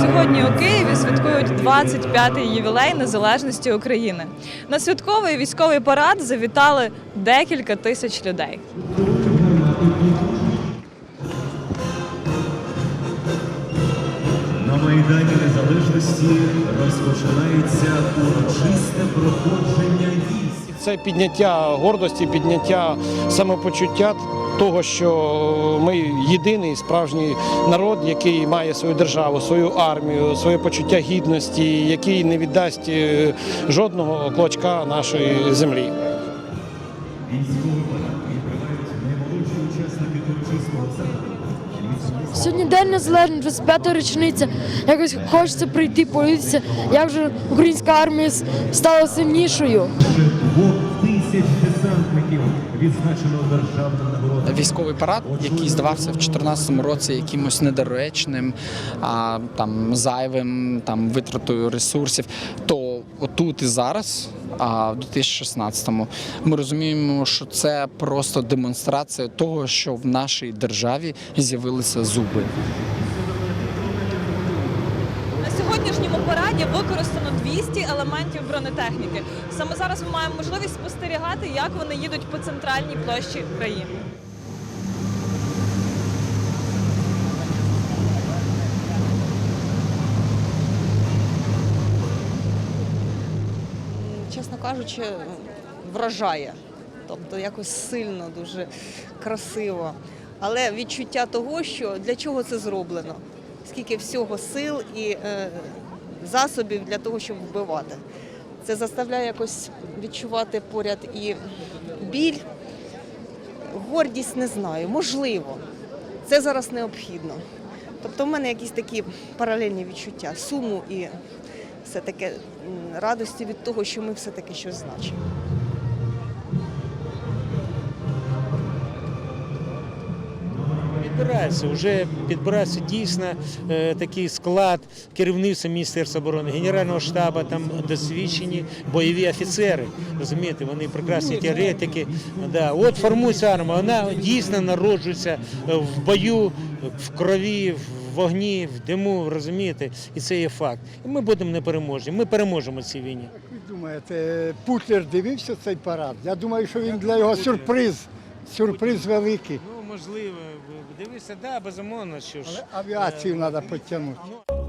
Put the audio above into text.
Сьогодні у Києві святкують 25-й ювілей незалежності України. На святковий військовий парад завітали декілька тисяч людей. На майдані незалежності розпочинається урочисте проходження. Це підняття гордості, підняття самопочуття того, що ми єдиний справжній народ, який має свою державу, свою армію, своє почуття гідності, який не віддасть е, жодного клочка нашої землі. Сьогодні день незалежності, 25-та річниця. Якось хочеться прийти, подивитися, як вже українська армія стала сильнішою. Тисяч десантників відзначено державним нагородами. військовий парад, який здавався в 2014 році якимось недоречним, а, там зайвим, там витратою ресурсів, то отут і зараз, а в 2016-му, ми розуміємо, що це просто демонстрація того, що в нашій державі з'явилися зуби. Сьогоднішньому параді використано 200 елементів бронетехніки. Саме зараз ми маємо можливість спостерігати, як вони їдуть по центральній площі країни. чесно кажучи, вражає. Тобто якось сильно, дуже красиво. Але відчуття того, що для чого це зроблено, скільки всього сил і е, засобів для того, щоб вбивати. Це заставляє якось відчувати поряд і біль, гордість не знаю, можливо. Це зараз необхідно. Тобто в мене якісь такі паралельні відчуття суму і все таки радості від того, що ми все таки щось значимо. Підбирається, вже підбирається дійсно е, такий склад керівництва Міністерства оборони, Генерального штабу, там досвідчені бойові офіцери. Розумієте, вони прекрасні теоретики. Да. От формується армія, вона дійсно народжується в бою, в крові, в вогні, в диму, розумієте? І це є факт. І ми будемо непереможні. Ми переможемо цій війні. Як Ви думаєте, Путлер дивився цей парад? Я думаю, що він для його сюрприз. Сюрприз великий. Можливо, дивися, да, безумовно, що ж. Але авіацію треба підтягнути. Ну,